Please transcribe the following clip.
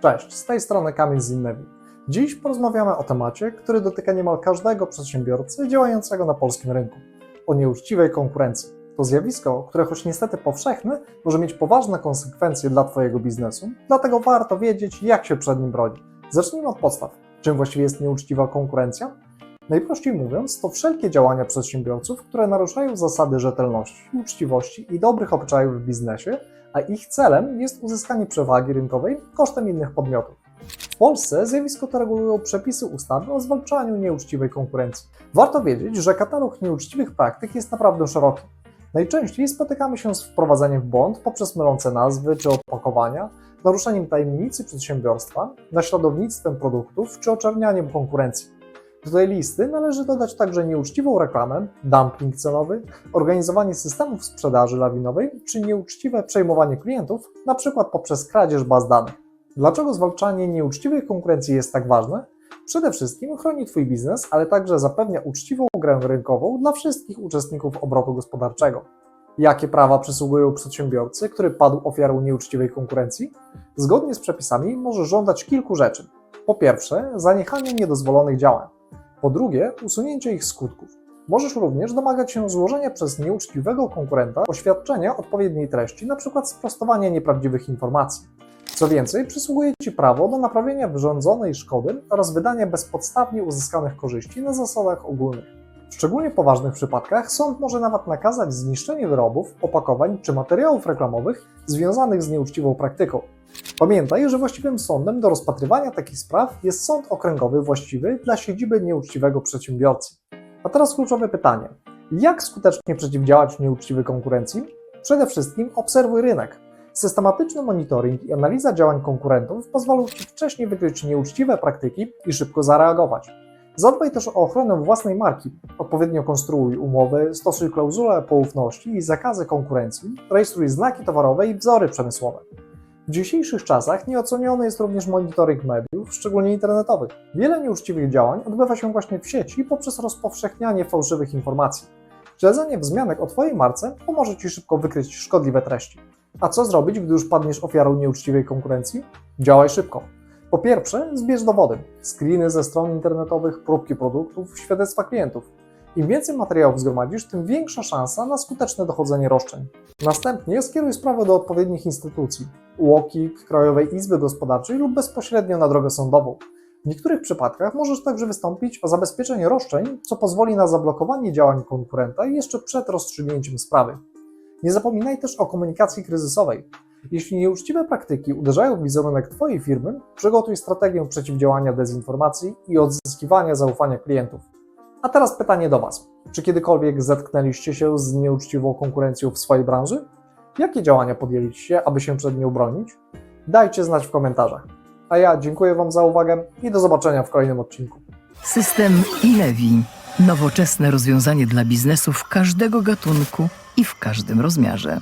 Cześć, z tej strony Kamil z Innewi. Dziś porozmawiamy o temacie, który dotyka niemal każdego przedsiębiorcy działającego na polskim rynku o nieuczciwej konkurencji. To zjawisko, które choć niestety powszechne, może mieć poważne konsekwencje dla Twojego biznesu, dlatego warto wiedzieć, jak się przed nim bronić. Zacznijmy od podstaw. Czym właściwie jest nieuczciwa konkurencja? Najprościej mówiąc, to wszelkie działania przedsiębiorców, które naruszają zasady rzetelności, uczciwości i dobrych obyczajów w biznesie, a ich celem jest uzyskanie przewagi rynkowej kosztem innych podmiotów. W Polsce zjawisko to regulują przepisy ustawy o zwalczaniu nieuczciwej konkurencji. Warto wiedzieć, że katalog nieuczciwych praktyk jest naprawdę szeroki. Najczęściej spotykamy się z wprowadzeniem w błąd poprzez mylące nazwy czy opakowania, naruszeniem tajemnicy przedsiębiorstwa, naśladownictwem produktów czy oczernianiem konkurencji. Do tej listy należy dodać także nieuczciwą reklamę, dumping cenowy, organizowanie systemów sprzedaży lawinowej czy nieuczciwe przejmowanie klientów, np. poprzez kradzież baz danych. Dlaczego zwalczanie nieuczciwej konkurencji jest tak ważne? Przede wszystkim chroni Twój biznes, ale także zapewnia uczciwą grę rynkową dla wszystkich uczestników obrotu gospodarczego. Jakie prawa przysługują przedsiębiorcy, który padł ofiarą nieuczciwej konkurencji? Zgodnie z przepisami może żądać kilku rzeczy. Po pierwsze, zaniechania niedozwolonych działań. Po drugie, usunięcie ich skutków. Możesz również domagać się złożenia przez nieuczciwego konkurenta oświadczenia odpowiedniej treści, np. sprostowania nieprawdziwych informacji. Co więcej, przysługuje Ci prawo do naprawienia wyrządzonej szkody oraz wydania bezpodstawnie uzyskanych korzyści na zasadach ogólnych. W szczególnie poważnych przypadkach sąd może nawet nakazać zniszczenie wyrobów, opakowań czy materiałów reklamowych związanych z nieuczciwą praktyką. Pamiętaj, że właściwym sądem do rozpatrywania takich spraw jest sąd okręgowy właściwy dla siedziby nieuczciwego przedsiębiorcy. A teraz kluczowe pytanie. Jak skutecznie przeciwdziałać nieuczciwej konkurencji? Przede wszystkim obserwuj rynek. Systematyczny monitoring i analiza działań konkurentów pozwolą Ci wcześniej wykryć nieuczciwe praktyki i szybko zareagować. Zadbaj też o ochronę własnej marki. Odpowiednio konstruuj umowy, stosuj klauzule poufności i zakazy konkurencji, rejestruj znaki towarowe i wzory przemysłowe. W dzisiejszych czasach nieoceniony jest również monitoring mediów, szczególnie internetowych. Wiele nieuczciwych działań odbywa się właśnie w sieci poprzez rozpowszechnianie fałszywych informacji. Śledzenie wzmianek o Twojej marce pomoże Ci szybko wykryć szkodliwe treści. A co zrobić, gdy już padniesz ofiarą nieuczciwej konkurencji? Działaj szybko. Po pierwsze, zbierz dowody, screeny ze stron internetowych, próbki produktów, świadectwa klientów. Im więcej materiałów zgromadzisz, tym większa szansa na skuteczne dochodzenie roszczeń. Następnie skieruj sprawę do odpowiednich instytucji, UOKiK, Krajowej Izby Gospodarczej lub bezpośrednio na drogę sądową. W niektórych przypadkach możesz także wystąpić o zabezpieczenie roszczeń, co pozwoli na zablokowanie działań konkurenta jeszcze przed rozstrzygnięciem sprawy. Nie zapominaj też o komunikacji kryzysowej. Jeśli nieuczciwe praktyki uderzają w wizerunek Twojej firmy, przygotuj strategię przeciwdziałania dezinformacji i odzyskiwania zaufania klientów. A teraz pytanie do Was. Czy kiedykolwiek zetknęliście się z nieuczciwą konkurencją w swojej branży? Jakie działania podjęliście, aby się przed nią bronić? Dajcie znać w komentarzach. A ja dziękuję Wam za uwagę i do zobaczenia w kolejnym odcinku. System Ilevi. Nowoczesne rozwiązanie dla biznesów każdego gatunku i w każdym rozmiarze.